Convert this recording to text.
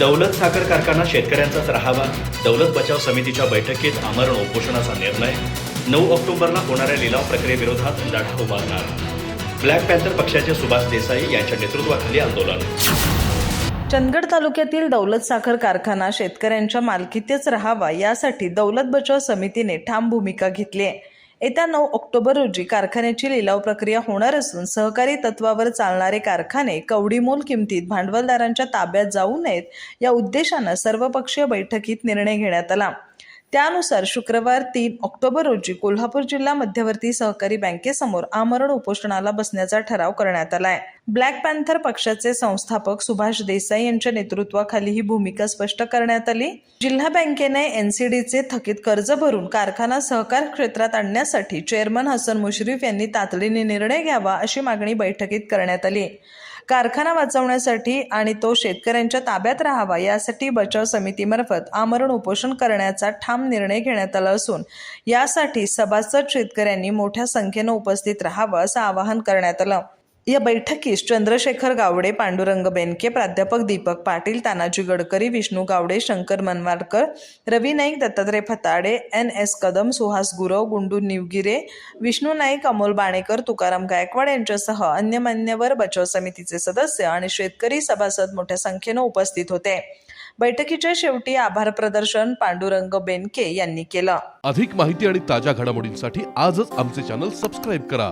दौलत साखर कारखाना शेतकऱ्यांचाच राहावा. दौलत बचाव समितीच्या बैठकीत आमरण उपोषणाचा निर्णय. नऊ ऑक्टोबरला होणाऱ्या लिलाव प्रक्रियेविरोधात लढा उभारणार. ब्लॅक पॅन्थर पक्षाचे सुभाष देसाई यांच्या नेतृत्वाखाली आंदोलन. चंदगड तालुक्यातील दौलत साखर कारखाना शेतकऱ्यांच्या मालकीतेच राहावा यासाठी दौलत बचाव समितीने ठाम भूमिका घेतली आहे. येत्या नऊ ऑक्टोबर रोजी कारखान्याची लिलाव प्रक्रिया होणार असून सहकारी तत्वावर चालणारे कारखाने कवडीमोल किमतीत भांडवलदारांच्या ताब्यात जाऊ नयेत या उद्देशानं सर्वपक्षीय बैठकीत निर्णय घेण्यात आला. त्यानुसार शुक्रवार तीन ऑक्टोबर रोजी कोल्हापूर जिल्हा मध्यवर्ती सहकारी बँकेसमोर आमरण उपोषणाला बसण्याचा ठराव करण्यात आलाय. ब्लॅक पॅन्थर पक्षाचे संस्थापक सुभाष देसाई यांच्या नेतृत्वाखाली ही भूमिका स्पष्ट करण्यात आली. जिल्हा बँकेने एनसीडीचे थकीत कर्ज भरून कारखाना सहकार क्षेत्रात आणण्यासाठी चेअरमन हसन मुश्रीफ यांनी तातडीने निर्णय घ्यावा अशी मागणी बैठकीत करण्यात आली. कारखाना वाचवण्यासाठी आणि तो शेतकऱ्यांच्या ताब्यात राहावा यासाठी बचाव समितीमार्फत आमरण उपोषण करण्याचा ठाम निर्णय घेण्यात आला असून यासाठी सभासद शेतकऱ्यांनी मोठ्या संख्येनं उपस्थित राहावं असं आवाहन करण्यात आलं. या बैठकीस चंद्रशेखर गावडे पांडुरंग बेनके प्राध्यापक दीपक पाटील तानाजी गडकरी विष्णू गावडे शंकर मनवारकर रवी नाईक दत्तात्रय फताडे एन एस कदम सुहास गुरव गुंडू निवगिरे विष्णू नाईक अमोल बाणेकर तुकाराम गायकवाड यांच्यासह अन्य मान्यवर बचाव समितीचे सदस्य आणि शेतकरी सभासद मोठ्या संख्येनं उपस्थित होते. बैठकीच्या शेवटी आभार प्रदर्शन पांडुरंग बेनके यांनी केलं. अधिक माहिती आणि ताज्या घडामोडींसाठी आजच आमचे चॅनल सबस्क्राईब करा.